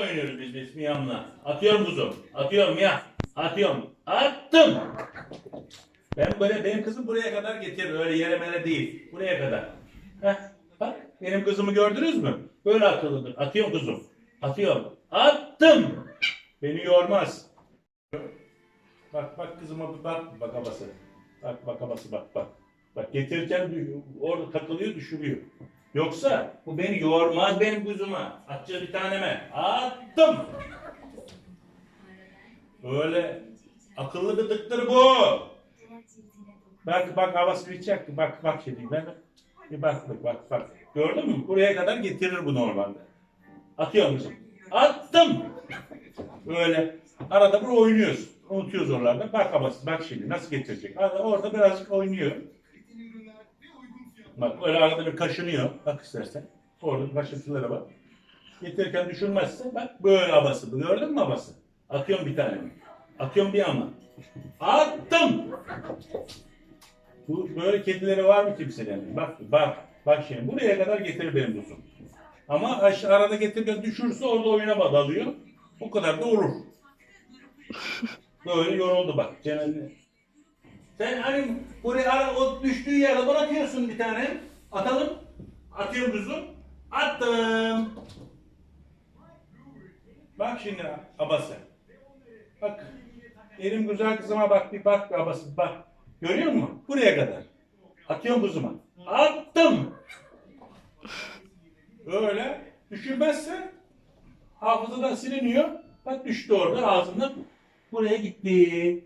oynuyoruz biz biz Miyam'la. Atıyorum kuzum. Atıyorum ya. Atıyorum. Attım. Ben böyle benim kızım buraya kadar getirir. Öyle yere mere değil. Buraya kadar. Heh, bak benim kızımı gördünüz mü? Böyle akıllıdır. Atıyorum kuzum. Atıyorum. Attım. Beni yormaz. Bak bak kızıma bak bak abası. Bak bak abası bak bak. Bak getirirken orada takılıyor düşürüyor. Yoksa bu beni yormaz benim kuzuma. Atacağız bir taneme. Attım. Böyle akıllı gıdıktır bu. Bak bak havası bitecek. Bak bak şimdi ben bir bak bak bak bak. Gördün mü? Buraya kadar getirir bu normalde. Atıyor musun? Attım. Böyle arada bir oynuyoruz. Unutuyoruz oralarda. Bak havası bak şimdi nasıl getirecek. Arada, orada birazcık oynuyor. Bak öyle arada bir kaşınıyor. Bak istersen. Orada kaşıntılara bak. Getirirken düşürmezse bak böyle havası. Bu Gördün mü havası? Atıyorum bir tane. Atıyorum bir ama. Attım. Bu böyle kedileri var mı kimsenin? Bak bak bak şimdi buraya kadar getirir benim kuzum. Ama aşağı arada getirirken düşürse orada oyuna dalıyor. O kadar da olur. Böyle yoruldu bak. Cennet. Sen hani buraya ara, o düştüğü yere bırakıyorsun bir tane. Atalım. Atıyorum kuzum. Attım. Bak şimdi abası. Bak. Benim güzel kızıma bak bir bak bir abası bak. Görüyor musun? Buraya kadar. Atıyorum kuzuma. Attım. Böyle düşürmezse hafızadan siliniyor. Bak düştü orada ağzından. Buraya gitti.